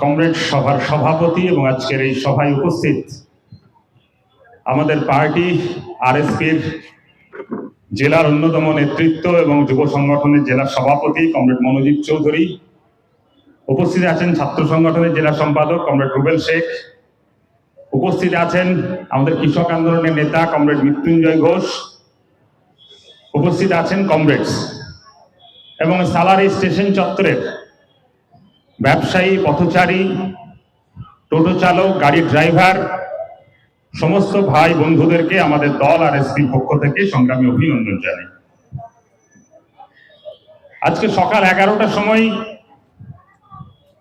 Comrade সভার সভাপতি এবং আজকের এই সভায় উপস্থিত আমাদের পার্টি, আরএসপির জেলার অন্যতম নেতৃত্ব এবং যুব সংগঠনের জেলা সভাপতি কমরেড মনোজিৎ চৌধুরী। উপস্থিত আছেন ছাত্র সংগঠনের জেলা সম্পাদক কমরেড রুবেল শেখ। উপস্থিত আছেন আমাদের কৃষক আন্দোলনের নেতা কমরেড মৃত্যুঞ্জয় ঘোষ। উপস্থিত আছেন কমরেডস। এবং সালারি স্টেশন চত্বরের ব্যবসায়ী, পথচারী, টোটো চালক গাড়ির ড্রাইভার, সমস্ত ভাই বন্ধুদেরকে আমাদের দল আর এসপির পক্ষ থেকে সংগ্রামী অভিনন্দন জানাই। আজকে সকাল এগারোটার সময়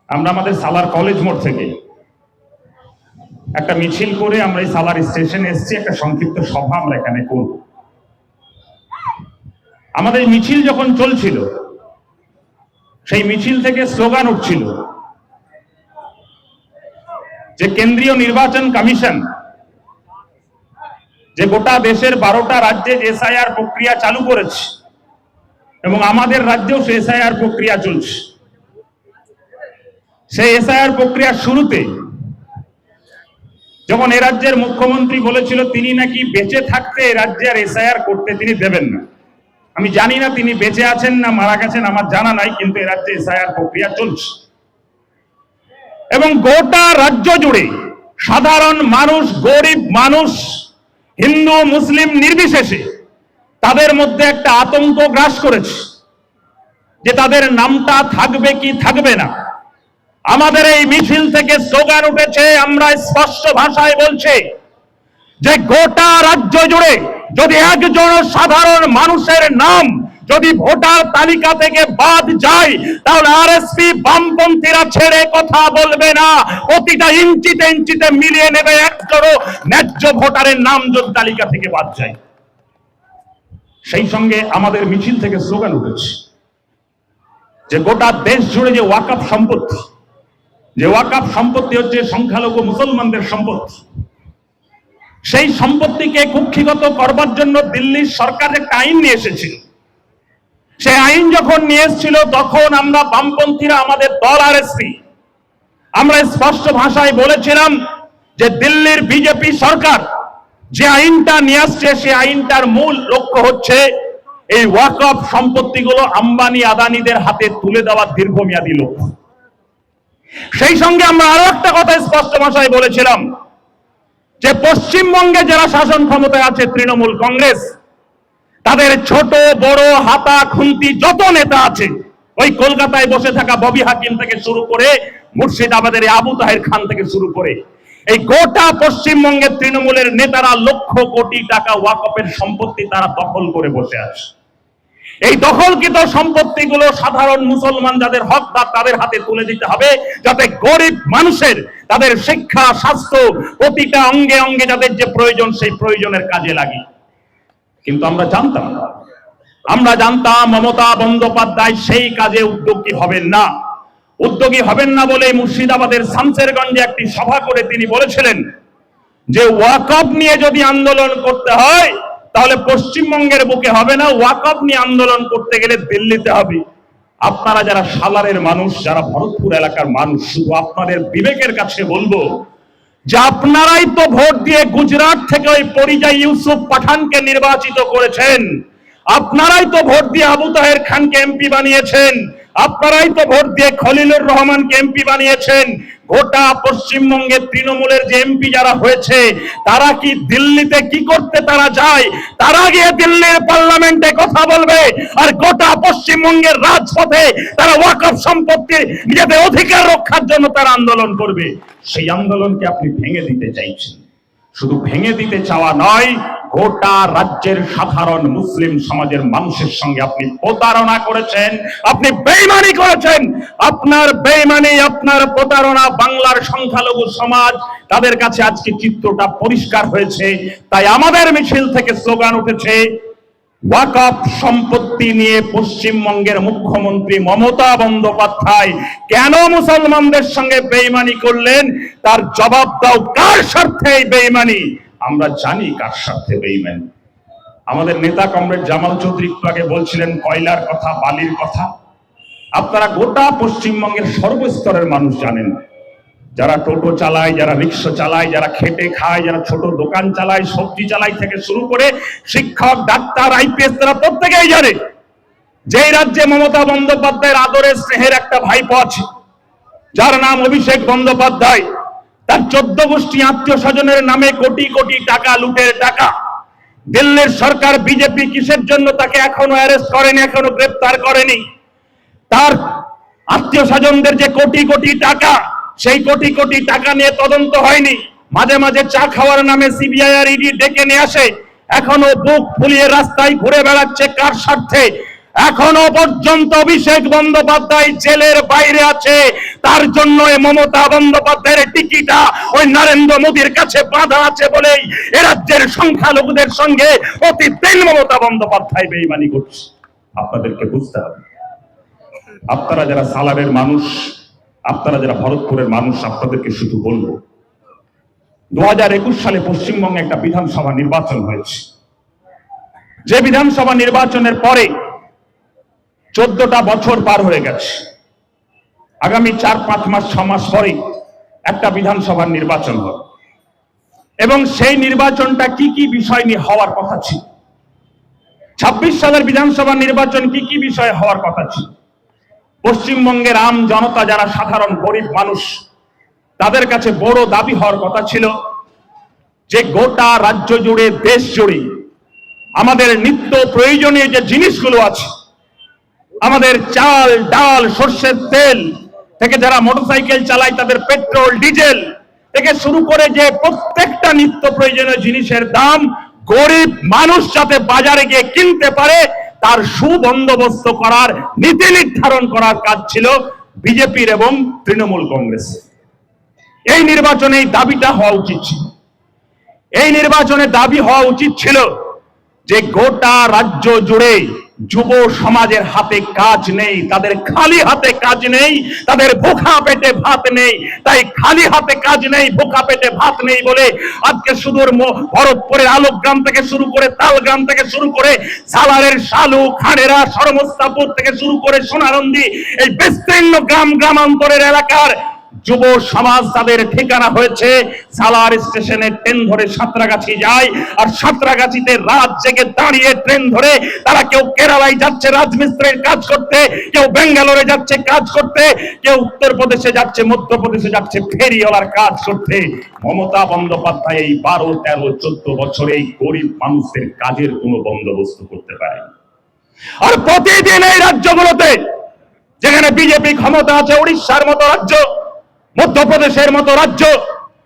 আমরা আমাদের সালার কলেজ মোড় থেকে একটা মিছিল করে আমরা এই সালার স্টেশনে এসেছি, একটা সংক্ষিপ্ত সভা আমরা এখানে করব। আমাদের মিছিল যখন চলছিল সেই মিছিল থেকে স্লোগান উঠছিল যে কেন্দ্রীয় নির্বাচন কমিশন যে গোটা দেশের বারোটা রাজ্যে এসআইআর প্রক্রিয়া চালু করেছে এবং আমাদের রাজ্যেও সে এসআইআর প্রক্রিয়া চলছে। সেই এসআইআর প্রক্রিয়ার শুরুতে যখন এ রাজ্যের মুখ্যমন্ত্রী বলেছিল, তিনি নাকি বেঁচে থাকতে এ রাজ্যে আর এসআইআর করতে তিনি দেবেন না। আমি জানি না তিনি বেঁচে আছেন না মারা গেছেন, আমার জানা নাই, কিন্তু এ রাজ্যে এসআইআর প্রক্রিয়া চলছে। এবং গোটা রাজ্য জুড়ে সাধারণ মানুষ, গরিব মানুষ, হিন্দু, মুসলিম নির্বিশেষে তাদের মধ্যে একটা আতঙ্ক গ্রাস করেছে যে তাদের নামটা থাকবে কি থাকবে না। আমাদের এই মিছিল থেকে স্লোগান উঠেছে, আমরা স্পষ্ট ভাষায় বলছি যে গোটা রাজ্য জুড়ে যদি একজন সাধারণ মানুষের নাম যদি ভোটার তালিকা থেকে বাদ যায়, তাহলে আরএসপি বামপন্থীরা ছেড়ে কথা বলবে না। প্রতিটা ইঞ্চিতে ইঞ্চিতে মিলিয়ে নেবে একজনও ন্যায্য ভোটারের নাম যদি তালিকা থেকে বাদ যায়। সেই সঙ্গে আমাদের মিছিল থেকে স্লোগান উঠেছে যে গোটা দেশ জুড়ে যে ওয়াকাফ সম্পত্তি, যে ওয়াকাফ সম্পত্তি হচ্ছে সংখ্যালঘু মুসলমানদের সম্পত্তি সেই সম্পত্তিকে কুক্ষিগত করবার জন্য দিল্লির সরকার একটা আইন নিয়ে এসেছিল। সেই আইন যখন নিয়ে এসেছিল, তখন আমরা বামপন্থীরা আমাদের দল আর আমরা স্পষ্ট ভাষায় বলেছিলাম যে দিল্লির বিজেপি সরকার যে আইনটা নিয়ে আসছে, সেই আইনটার মূল লক্ষ্য হচ্ছে এই ওয়াকফ সম্পত্তিগুলো আম্বানি আদানিদের হাতে তুলে দেওয়ার দীর্ঘমেয়াদী লক্ষ্য। সেই সঙ্গে আমরা আরও একটা কথা স্পষ্ট ভাষায় বলেছিলাম যে পশ্চিমবঙ্গে যারা শাসন ক্ষমতায় আছে তৃণমূল কংগ্রেস, তাদের ছোট, বড়, হাতা, খুন্তি, যত নেতা আছে, ওই কলকাতায় বসে থাকা ববি হাকিম থেকে শুরু করে মুর্শিদাবাদের আবু তাহের খান থেকে শুরু করে, এই গোটা পশ্চিমবঙ্গের তৃণমূলের নেতারা লক্ষ কোটি টাকা ওয়াকফের সম্পত্তি তারা দখল করে বসে আছে। এই দখলকৃত সম্পত্তিগুলো সাধারণ মুসলমান যাদের হকদার তাদের হাতে তুলে দিতে হবে, যাতে গরিব মানুষের তাদের শিক্ষা, স্বাস্থ্য প্রতিটা অঙ্গে অঙ্গে যাদের যে প্রয়োজন, সেই প্রয়োজনের কাজে লাগে। কিন্তু আমরা জানতাম আমরা জানতাম মমতা বন্দ্যোপাধ্যায় সেই কাজে উদ্যোগী হবেন না। উদ্যোগী হবেন না বলে মুর্শিদাবাদের শামসেরগঞ্জে একটি সভা করে তিনি বলেছিলেন যে ওয়াকফ নিয়ে যদি আন্দোলন করতে হয় তাহলে পশ্চিমবঙ্গের বুকে হবে না, ওয়াকফ নিয়ে আন্দোলন করতে গেলে দিল্লিতে হবে। আপনারা যারা সালারের মানুষ, যারা ভরতপুর এলাকার মানুষ, শুধু আপনাদের বিবেকের কাছে বলব যে আপনারাই তো ভোট দিয়ে গুজরাট থেকে ওই পরিযায়ী ইউসুফ পাঠানকে নির্বাচিত করেছেন। আপনারাই তো ভোট দিয়ে আবু তাহের খানকে এমপি বানিয়েছেন। আপনারাই তো ভোট দিয়ে খলিলুর রহমানকে এমপি বানিয়েছেন। গোটা পশ্চিমবঙ্গের তৃণমূলের যে এমপি যারা হয়েছে, তারা কি দিল্লিতে কি করতে তারা যায়? তারা গিয়ে দিল্লির পার্লামেন্টে কথা বলবে আর গোটা পশ্চিমবঙ্গের রাজপথে তারা ওয়াকফ সম্পত্তি নিজেদের অধিকার রক্ষার জন্য তারা আন্দোলন করবে। সেই আন্দোলনকে আপনি ভেঙে দিতে চাইছেন। শুধু ভেঙে দিতে চাওয়া নয়, গোটা রাজ্যের সাধারণ মুসলিম সমাজের মানুষের সঙ্গে আপনি প্রতারণা করেছেন, আপনি বেইমানি করেছেন। আপনার বেইমানি, আপনার প্রতারণা বাংলার সংখ্যালঘু সমাজ, তাদের কাছে আজকে চিত্রটা পরিষ্কার হয়েছে, তাই আমাদের মিছিল থেকে স্লোগান উঠেছে ওয়াকফ সম্পত্তি নিয়ে পশ্চিমবঙ্গের মুখ্যমন্ত্রী মমতা বন্দ্যোপাধ্যায় কেন মুসলমানদের সঙ্গে বেইমানি করলেন? তার জবাব দাও, কার স্বার্থে এই বেইমানি? আমরা জানি কার স্বার্থে বেইমানি। আমাদের নেতা কমরেড জামাল চৌধুরী একটু আগে বলছিলেন, কয়লার কথা, বালির কথা। আপনারা গোটা পশ্চিমবঙ্গের সর্বস্তরের মানুষ জানেন। যারা টোটো চালায়, যারা রিক্সা চালায়, যারা খেটে খায়, যারা ছোট দোকান চালায়, সবজি চালায় থেকে শুরু করে শিক্ষক, ডাক্তার, আইপিএস তারা প্রত্যেকেই জানে। যে রাজ্যে মমতা বন্দ্যোপাধ্যায়ের আদরের স্নেহের একটা ভাইপো আছে, যার নাম অভিষেক বন্দ্যোপাধ্যায়, তার চোদ্দ গোষ্ঠী আত্মীয় স্বজনের নামে কোটি কোটি টাকা লুটের টাকা। দিল্লির সরকার বিজেপি কিসের জন্য তাকে এখনও অ্যারেস্ট করেনি, এখনও গ্রেপ্তার করেনি? তার আত্মীয় স্বজনদের যে কোটি কোটি টাকা সেই কোটি কোটি টাকা নিয়ে তদন্ত হয়নি। মাঝে মাঝে চা খাওয়ার নামে সিবিআই আর ইডি ডেকে নিয়ে আসে। এখনও বুক ফুলিয়ে রাস্তায় ঘুরে বেড়াচ্ছে কার স্বার্থে? এখনও পর্যন্ত অভিষেক বন্দ্যোপাধ্যায় জেলের বাইরে আছে। তার জন্য মমতা বন্দ্যোপাধ্যায়ের টিকিটা ওই নরেন্দ্র মোদীর কাছে বাঁধা আছে বলেই এ রাজ্যের সংখ্যালঘুদের সঙ্গে প্রতিদিন মমতা বন্দ্যোপাধ্যায় বেইমানি করছে। আপনাদেরকে বুঝতে হবে। আপনারা যারা সালারের মানুষ আপনারা যারা ভরতপুরের মানুষ, আপনাদেরকে শুধু বলব, দুহাজার একুশ সালে পশ্চিমবঙ্গে একটা বিধানসভা নির্বাচন হয়েছে। যে বিধানসভা নির্বাচনের পরে চোদ্দটা বছর পার হয়ে গেছে। আগামী চার, পাঁচ মাস, ছ মাস পরে একটা বিধানসভার নির্বাচন হবে। এবং সেই নির্বাচনটা কি কি বিষয় নিয়ে হওয়ার কথা ছিল? ছাব্বিশ সালের বিধানসভা নির্বাচন কি কি বিষয়ে হওয়ার কথা ছিল? পশ্চিমবঙ্গের আম জনতা যারা সাধারণ গরিব মানুষ, তাদের কাছে বড় দাবি হওয়ার কথা ছিল যে গোটা রাজ্য জুড়ে, দেশ জুড়ে আমাদের নিত্য প্রয়োজনীয় যে জিনিসগুলো আছে, আমাদের চাল, ডাল, সর্ষের তেল থেকে যারা মোটরসাইকেল চালায়, তাদের পেট্রোল, ডিজেল থেকে শুরু করে যে প্রত্যেকটা নিত্য প্রয়োজনীয় জিনিসের দাম গরিব মানুষ যাতে বাজারে গিয়ে কিনতে পারে তার সুবন্দোবস্ত করার, নীতি নির্ধারণ করার কাজ ছিল বিজেপির এবং তৃণমূল কংগ্রেস। এই নির্বাচনে এই দাবিটা হওয়া উচিত ছিল। এই নির্বাচনে দাবি হওয়া উচিত ছিল যে গোটা রাজ্য জুড়ে যুব সমাজের হাতে কাজ নেই, তাদের খালি হাতে কাজ নেই, তাদের ভোখা পেটে ভাত নেই, তাই খালি হাতে কাজ নেই ভোখা পেটে ভাত নেই বলে আজকে সুদূর ভরতপুরের আলোকগ্রাম থেকে শুরু করে তালগ্রাম থেকে শুরু করে সালারের শালু, খানেরা সরমস্তাপুর থেকে শুরু করে সোনারন্দি, এই বিস্তীর্ণ গ্রাম, গ্রামান্তরের এলাকার যুব সমাজ তাদের ঠিকানা হয়েছে, সালার স্টেশনে ট্রেন ধরে সাঁতরাগাছি যায়, আর সাঁতরাগাছিতে রাত জেগে দাঁড়িয়ে ট্রেন ধরে তারা কেউ কেরালায় যাচ্ছে, রাজমিস্ত্রির কাজ করতে, কেউ বেঙ্গালোরে যাচ্ছে কাজ করতে, কেউ উত্তরপ্রদেশে যাচ্ছে, মধ্যপ্রদেশে যাচ্ছে, ফেরিওয়ালার কাজ করতে। মমতা বন্দ্যোপাধ্যায় এই বারো, তেরো, চোদ্দ বছরে এই গরিব মানুষদের কাজের কোনো বন্দোবস্ত করতে পারে আর প্রতিদিন এই রাজ্যগুলোতে, যেখানে বিজেপি ক্ষমতা আছে উড়িষ্যার মতো রাজ্য মধ্যপ্রদেশের মতো রাজ্য,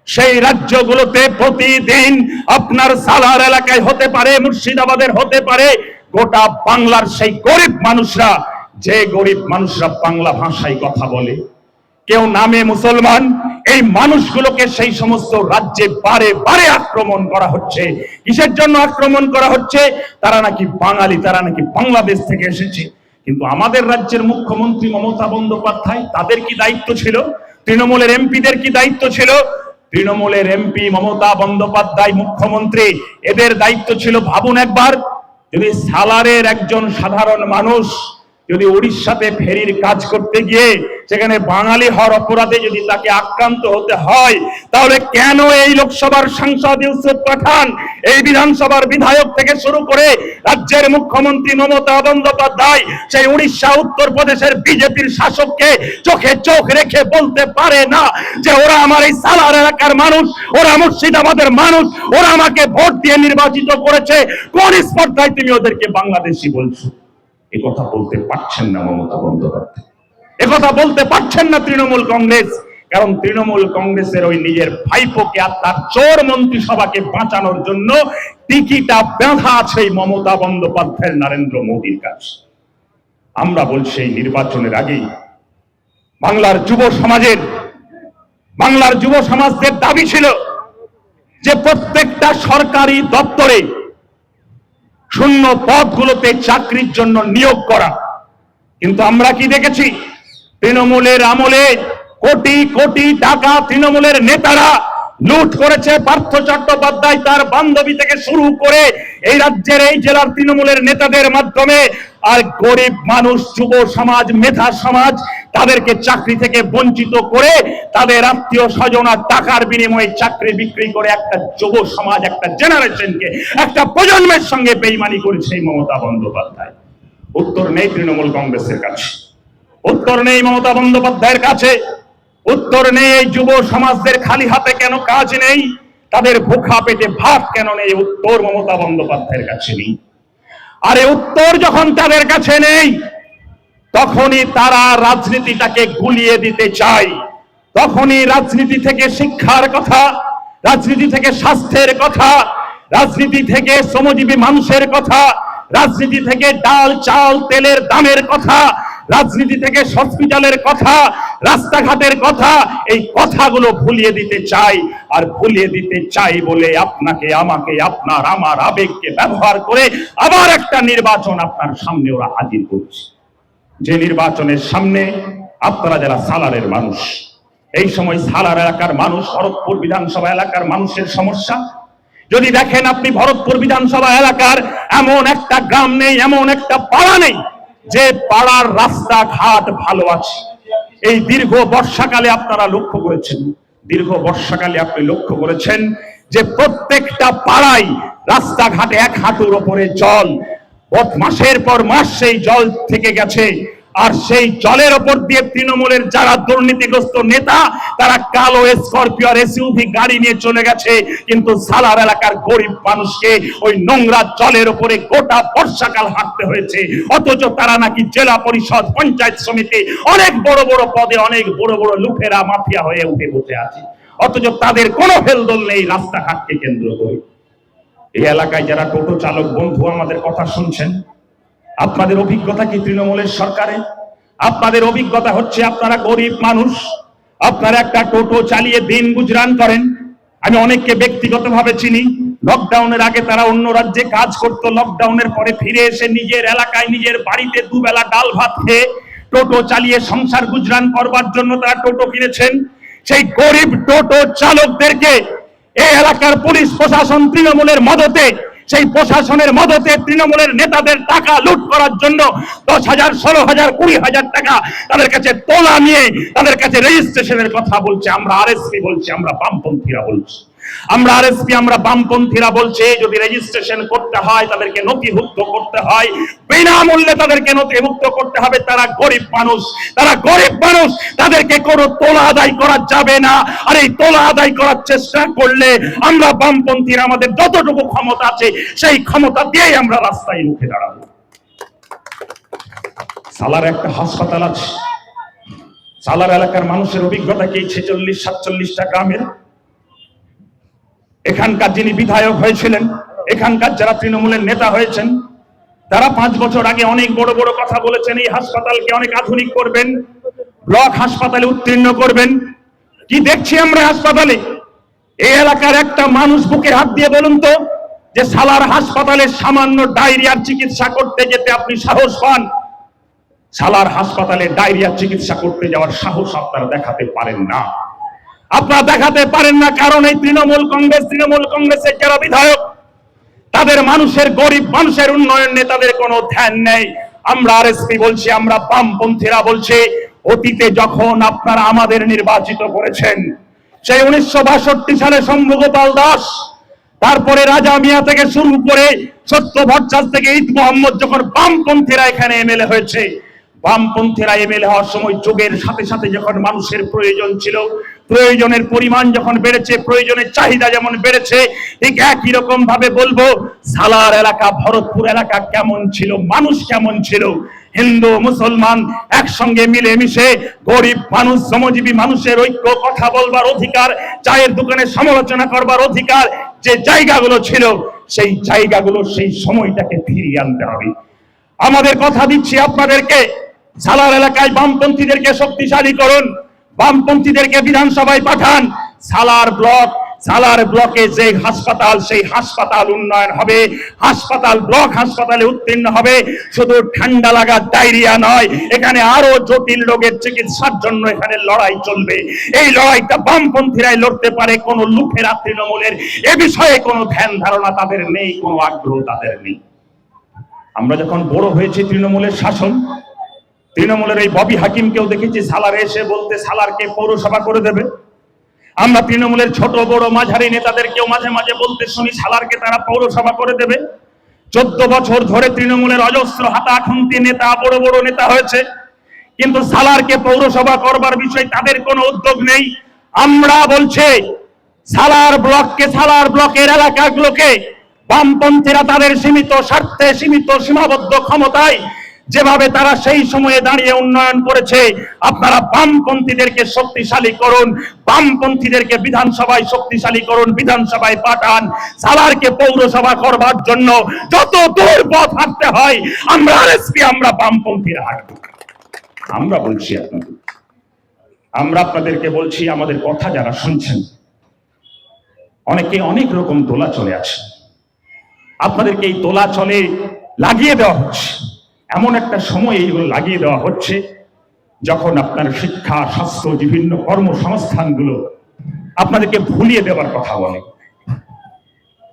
সেই রাজ্যগুলোতে প্রতিদিন আপনার সালার এলাকায় হতে পারে, মুর্শিদাবাদের হতে পারে, গোটা বাংলার সেই গরিব মানুষরা, যে গরিব মানুষরা বাংলা ভাষায় কথা বলে। কেউ নামে মুসলমান, এই মানুষগুলোকে সেই সমস্ত রাজ্যে বারে বারে আক্রমণ করা হচ্ছে। কিসের জন্য আক্রমণ করা হচ্ছে? তারা নাকি বাঙালি, তারা নাকি বাংলাদেশ থেকে এসেছে। কিন্তু আমাদের রাজ্যের মুখ্যমন্ত্রী মমতা বন্দ্যোপাধ্যায় তাদের কি দায়িত্ব ছিল? তৃণমূলের এমপিদের কি দায়িত্ব ছিল? তৃণমূলের এমপি মমতা বন্দ্যোপাধ্যায় মুখ্যমন্ত্রী। এদের দায়িত্ব ছিল, ভাবুন একবার, যদি সালারের একজন সাধারণ মানুষ যদি উড়িষ্যাতে ফেরির কাজ করতে গিয়ে সেখানে বাঙালি হওয়ার অপরাধে যদি তাকে আক্রান্ত হতে হয়, তাহলে কেন এই লোকসভার সাংসদ ইউসুফ পাঠান, এই বিধানসভার বিধায়ক থেকে শুরু করে রাজ্যের মুখ্যমন্ত্রী মমতা বন্দ্যোপাধ্যায়, সেই উড়িষ্যা, উত্তরপ্রদেশের বিজেপির শাসককে চোখে চোখ রেখে বলতে পারে না যে ওরা আমার এই সালার এলাকার মানুষ, ওরা মুর্শিদাবাদের মানুষ, ওরা আমাকে ভোট দিয়ে নির্বাচিত করেছে। কোন স্পর্ধায় তুমি ওদেরকে বাংলাদেশি বলছো? কথা বলতে পারছেন না মমতা বন্দ্যোপাধ্যায়। এ কথা বলতে পারছেন না তৃণমূল কংগ্রেস, কারণ তৃণমূল কংগ্রেসের ওই নিজের ভাইপোকে আর তার চোর মন্ত্রিসভাকে বাঁচানোর জন্য টিকিটা বাঁধা আছে এই মমতা বন্দ্যোপাধ্যায়ের নরেন্দ্র মোদীর কাছে। আমরা বলছি এই নির্বাচনের আগেই বাংলার যুব সমাজের, বাংলার যুব সমাজদের দাবি ছিল যে প্রত্যেকটা সরকারি দপ্তরে শূন্য পদগুলোতে চাকরির জন্য নিয়োগ করা। কিন্তু আমরা কি দেখেছি? তৃণমূলের আমলে কোটি কোটি টাকা তৃণমূলের নেতারা লুট করেছে পার্থ চট্টোপাধ্যায় তার বান্ধবী থেকে শুরু করে এই রাজ্যের, এই জেলার তৃণমূলের নেতাদের মাধ্যমে। আর গরিব মানুষ, যুব সমাজ, মেধা সমাজ তাদেরকে চাকরি থেকে বঞ্চিত করে তাদের আত্মীয় স্বজন আর টাকার বিনিময়ে চাকরি বিক্রি করে একটা যুব সমাজ, একটা জেনারেশনকে, একটা প্রজন্মের সঙ্গে বেইমানি করেছে এই মমতা বন্দ্যোপাধ্যায়। উত্তর নেই তৃণমূল কংগ্রেসের কাছে। উত্তর নেই মমতা বন্দ্যোপাধ্যায়ের কাছে। উত্তর নেই এই যুব সমাজদের খালি হাতে কেন কাজ নেই? তাদের ভুখা পেটে ভাত কেন নেই? উত্তর মমতা বন্দ্যোপাধ্যায়ের কাছে নেই। আরে উত্তর যখন তাদের কাছে নেই, তখনই তারা রাজনীতিটাকে গুলিয়ে দিতে চায়। তখনই রাজনীতি থেকে শিক্ষার কথা, রাজনীতি থেকে স্বাস্থ্যের কথা, রাজনীতি থেকে শ্রমজীবী মানুষের কথা, রাজনীতি থেকে ডাল, চাল, তেলের দামের কথা রাজনীতি থেকে হসপিটালের কথা, রাস্তাঘাটের কথা, এই কথাগুলো ভুলিয়ে দিতে চাই আর ভুলিয়ে দিতে চাই বলে আপনাকে, আমাকে, আপনার, আমার আবেগকে ব্যবহার করে আবার একটা নির্বাচন আপনার সামনে ওরা হাজির করছে। যে নির্বাচনের সামনে আপনারা যারা সালারের মানুষ, এই সময় সালার এলাকার মানুষ, ভরতপুর বিধানসভা এলাকার মানুষের সমস্যা। যদি দেখেন আপনি ভরতপুর বিধানসভা এলাকার, এমন একটা গ্রাম নেই, এমন একটা পাড়া নেই যে পাড়ার রাস্তাঘাট ভালো আছে এই দীর্ঘ বর্ষাকালে আপনারা লক্ষ্য করেছেন, দীর্ঘ বর্ষাকালে আপনি লক্ষ্য করেছেন যে প্রত্যেকটা পাড়ায় রাস্তাঘাটে এক হাঁটুর ওপরে জল। মাসের পর মাস সেই জল থেকে গেছে। আর সেই জলের ওপর দিয়ে তৃণমূলের যারা দুর্নীতিগ্রস্ত নেতা, তারা কালো স্করপিও আর এসইউভি গাড়ি নিয়ে চলে গেছে। কিন্তু সালার এলাকার গরিব মানুষকে ওই নোংরা জলের উপরে গোটা বর্ষাকাল হাঁটতে হয়েছে। অথচ তারা নাকি জেলা পরিষদ, পঞ্চায়েত সমিতি, অনেক বড় বড় পদে অনেক বড় বড় লুঠেরা মাফিয়া হয়ে উঠে বসে আছে। অথচ তাদের কোনো হেলদোল নেই রাস্তাঘাটকে কেন্দ্র করে। এই এলাকায় যারা টোটো চালক, বন্ধু, আমাদের কথা শুনছেন আপনাদের অভিজ্ঞতা কি তৃণমূলের সরকারে? আপনাদের অভিজ্ঞতা হচ্ছে আপনারা গরিব মানুষ, আপনারা একটা টোটো চালিয়ে দিন গুজরান করেন। আমি অনেককে ব্যক্তিগতভাবে চিনি লকডাউনের আগে তারা অন্য রাজ্যে কাজ করত লকডাউনের পরে ফিরে এসে নিজের এলাকায় নিজের বাড়িতে দুবেলা ডাল ভাত খেয়ে টোটো চালিয়ে সংসার গুজরান করবার জন্য তারা টোটো কিনেছেন। সেই গরিব টোটো চালকদেরকে এই এলাকার পুলিশ প্রশাসন তৃণমূলের মদতে সেই প্রশাসনের মদতে তৃণমূলের নেতাদের টাকা লুট করার জন্য দশ হাজার, ষোলো হাজার, কুড়ি হাজার টাকা তাদের কাছে তোলা নিয়ে তাদের কাছে রেজিস্ট্রেশনের কথা বলছে, আমরা আর বলছি, আমরা বামপন্থীরা বলছি। আমরা আরএসপি, আমরা বামপন্থীরা বলছে, যদি রেজিস্ট্রেশন করতে হয়, তাদেরকে নথিভুক্ত করতে হয়। বিনামূল্যে তাদেরকে নথিভুক্ত করতে হবে। তারা গরিব মানুষ, তারা গরিব মানুষ, তাদেরকে কোনো তোলা আদায় করা যাবে না। আর এই তোলা আদায় করার চেষ্টা করলে আমরা বামপন্থীরা আমাদের যতটুকু ক্ষমতা আছে, সেই ক্ষমতা দিয়েই আমরা রাস্তায় রুখে দাঁড়াবো। সালার একটা হাসপাতাল আছে। সালার এলাকার মানুষের অভিজ্ঞতা কি? ছেচল্লিশ, সাতচল্লিশটা গ্রামের এখানকার যিনি বিধায়ক হয়েছিলেন, এখানকার যারা তৃণমূলের নেতা হয়েছেন, তারা পাঁচ বছর আগে অনেক বড় বড় কথা বলেছেন, এই হাসপাতালকে অনেক আধুনিক করবেন, ব্লক হাসপাতালে উত্তীর্ণ করবেন। কি দেখছি আমরা হাসপাতালে? এই এলাকার একটা মানুষ বুকে হাত দিয়ে বলুন তো, যে সালার হাসপাতালে সামান্য ডায়রিয়ার চিকিৎসা করতে যেতে আপনি সাহস পান। সালার হাসপাতালে ডায়রিয়ার চিকিৎসা করতে যাওয়ার সাহস আপনারা দেখাতে পারেন না। আপনারা দেখাতে পারেন না কারণ এই তৃণমূল কংগ্রেস, তৃণমূল কংগ্রেসের যারা বিধায়ক, তাদের মানুষের গরিব মানুষের উন্নয়ন নেতাদের কোনো ধ্যান নেই। আমরা আরএসপি বলছি, আমরা বামপন্থীরা বলছি, অতীতে যখন আপনারা আমাদের নির্বাচিত করেছেন, সেই উনিশশো বাষট্টি সালে শম্ভুগোপাল দাস, তারপরে রাজা মিয়া থেকে শুরু করে সত্য ভট্টাচ থেকে ঈদ মোহাম্মদ যখন বামপন্থীরা এখানে এমএলএ হয়েছে, বামপন্থীরা এমএলএ হওয়ার সময় যুগের সাথে সাথে যখন মানুষের প্রয়োজন ছিল প্রয়োজনের পরিমাণ যখন বেড়েছে, প্রয়োজনের চাহিদা যেমন বেড়েছে, ঠিক একই রকম ভাবে বলব, সালার এলাকা, ভরতপুর এলাকা কেমন ছিল, মানুষ কেমন ছিল? হিন্দু, মুসলমান একসঙ্গে মিলে মিশে গরিব মানুষ, শ্রমজীবী মানুষের ঐক্য, কথা বলবার অধিকার, চায়ের দোকানে সমালোচনা করবার অধিকার যে জায়গাগুলো ছিল, সেই জায়গাগুলো, সেই সময়টাকে ফিরিয়ে আনতে হবে। আমাদের কথা দিচ্ছি আপনাদেরকে, সালার এলাকায় বামপন্থীদেরকে শক্তিশালী করুন। বামপন্থীদেরকে বিধানসভায় পাঠান। সালার ব্লক, সালার ব্লকে যে হাসপাতাল, সেই হাসপাতাল উন্নয়ন হবে। হাসপাতাল ব্লক হাসপাতালে উত্তীর্ণ হবে। শুধু ঠান্ডা লাগা ডায়রিয়া নয়, এখানে আরও জটিল রোগের চিকিৎসার জন্য এখানে লড়াই চলবে। এই লড়াইটা বামপন্থীরাই লড়তে পারে, কোনো লুফেরা তৃণমূলের। এ বিষয়ে কোনো ধ্যান ধারণা তাদের নেই, কোনো আগ্রহ তাদের নেই। আমরা যখন বড় হয়েছি তৃণমূলের শাসন তৃণমূলের এই ববি হাকিমকেও দেখেছি, সালার এসে বলতে সালারকে পৌরসভা করে দেবে। আমরা তৃণমূলের ছোট, বড়, মাঝারি নেতাদেরকেও মাঝে মাঝে বলতে শুনি, সালারকে তারা পৌরসভা করে দেবে। চোদ্দ বছর ধরে তৃণমূলের অজস্র হাতাখুন্তি নেতা, বড় বড় নেতা হয়েছে। কিন্তু সালারকে পৌরসভা করবার বিষয়ে তাদের কোনো উদ্যোগ নেই। আমরা বলছে, সালার ব্লককে, সালার ব্লকের এলাকাগুলোকে বামপন্থীরা তাদের সীমিত স্বার্থে, সীমিত সীমাবদ্ধ ক্ষমতায় যেভাবে তারা সেই সময়ে দাঁড়িয়ে উন্নয়ন করেছে, আপনারা বামপন্থীদেরকে শক্তিশালী করুন, বামপন্থীদেরকে বিধানসভায় শক্তিশালী করুন, বিধানসভায় পাঠান সালারকে পৌরসভা করবার জন্য যত দূর পথ হাঁটতে হয়, আমরা আরএসপি আমরা বামপন্থীরা হাঁটবো। আমরা বলছি আপনাদের, আমরা আপনাদেরকে বলছি আমাদের কথা যারা শুনছেন, অনেকে অনেক রকম তোলা চলে আছে। আপনাদেরকে এই তোলা চলে লাগিয়ে দেওয়া হচ্ছে। এমন একটা সময় এইগুলো লাগিয়ে দেওয়া হচ্ছে, যখন আপনার শিক্ষা, স্বাস্থ্য, বিভিন্ন কর্মসংস্থানগুলো আপনাদেরকে ভুলিয়ে দেওয়ার কথা বলে।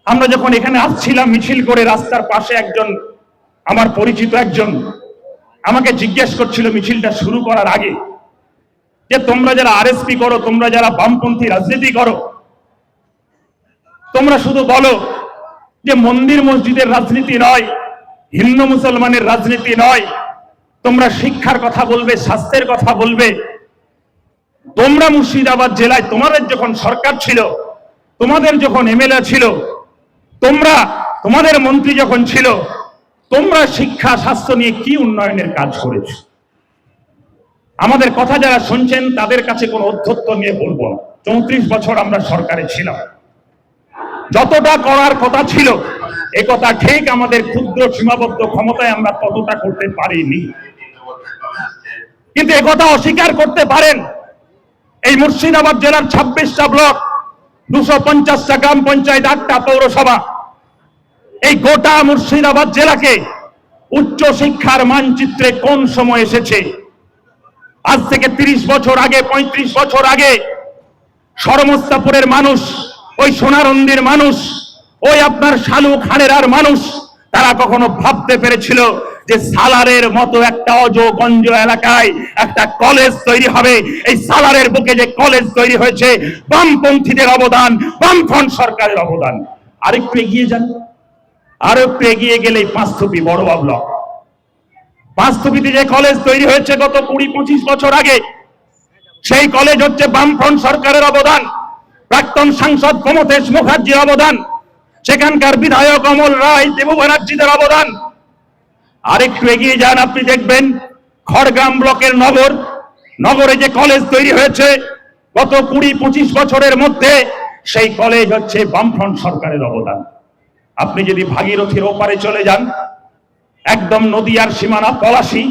আমরা যখন এখানে আসছিলাম, মিছিল করে রাস্তার পাশে একজন, আমার পরিচিত একজন, আমাকে জিজ্ঞেস করছিল মিছিলটা শুরু করার আগে যে তোমরা যারা আর আরএসপি করো, তোমরা যারা বামপন্থী রাজনীতি করো, তোমরা শুধু বলো যে মন্দির মসজিদের রাজনীতি নয় হিন্দু মুসলমানের রাজনীতি নয়। তোমরা শিক্ষার কথা বলবে, স্বাস্থ্যের কথা বলবে। তোমরা মুর্শিদাবাদ জেলায় তোমাদের যখন সরকার ছিল, তোমাদের যখন এমএলএ ছিল, তোমরা, তোমাদের মন্ত্রী যখন ছিল, তোমরা শিক্ষা, স্বাস্থ্য নিয়ে কি উন্নয়নের কাজ করেছ? আমাদের কথা যারা শুনছেন, তাদের কাছে কোনো অধ্যত্ত নিয়ে বলব না। চৌত্রিশ বছর আমরা সরকারে ছিলাম। যতটা করার কথা ছিল, এ কথা ঠিক আমাদের ক্ষুদ্র সীমাবদ্ধ ক্ষমতায় আমরা ততটা করতে পারিনি। কিন্তু একথা অস্বীকার করতে পারেন, এই মুর্শিদাবাদ জেলার ছাব্বিশটা ব্লক, দুশো পঞ্চাশটা গ্রাম পঞ্চায়েত আটটা পৌরসভা, এই গোটা মুর্শিদাবাদ জেলাকে উচ্চ শিক্ষার মানচিত্রে কোন সময় এসেছে? আজ থেকে ৩০ বছর আগে ৩৫ বছর আগে সরমস্তাপুরের মানুষ ওই সোনারন্দির মানুষ, ওই আপনার শালু খাড়েরার মানুষ, তারা কখনো ভাবতে পেরেছিল যে সালারের মতো একটা অজগঞ্জ এলাকায় একটা কলেজ তৈরি হবে। এই সালারের বুকে যে কলেজ তৈরি হয়েছে, বামপন্থীদের অবদান, বামফ্রন্ট সরকারের অবদান। আরেকটু এগিয়ে যান। আরও একটু এগিয়ে গেলে পাঁচথপি বড় ব্লক বাস্তবিতে যে কলেজ তৈরি হয়েছে গত কুড়ি পঁচিশ বছর আগে, সেই কলেজ হচ্ছে বামফ্রন্ট সরকারের অবদান। প্রাক্তন সাংসদ প্রমথেশ মুখার্জির অবদান, সেখানকার বিধায়ক অমল রায়, দেব ব্যানার্জিদের অবদান। আরেকটু এগিয়ে যান, আপনি দেখবেন খড়গ্রাম ব্লকের নগর, নগরে যে কলেজ তৈরি হয়েছে, গত কুড়ি পঁচিশ বছরের মধ্যে সেই কলেজ হচ্ছে বামফ্রন্ট সরকারের অবদান। আপনি যদি ভাগীরথীর ওপারে চলে যান, একদম নদীয়ার সীমানা পলাশি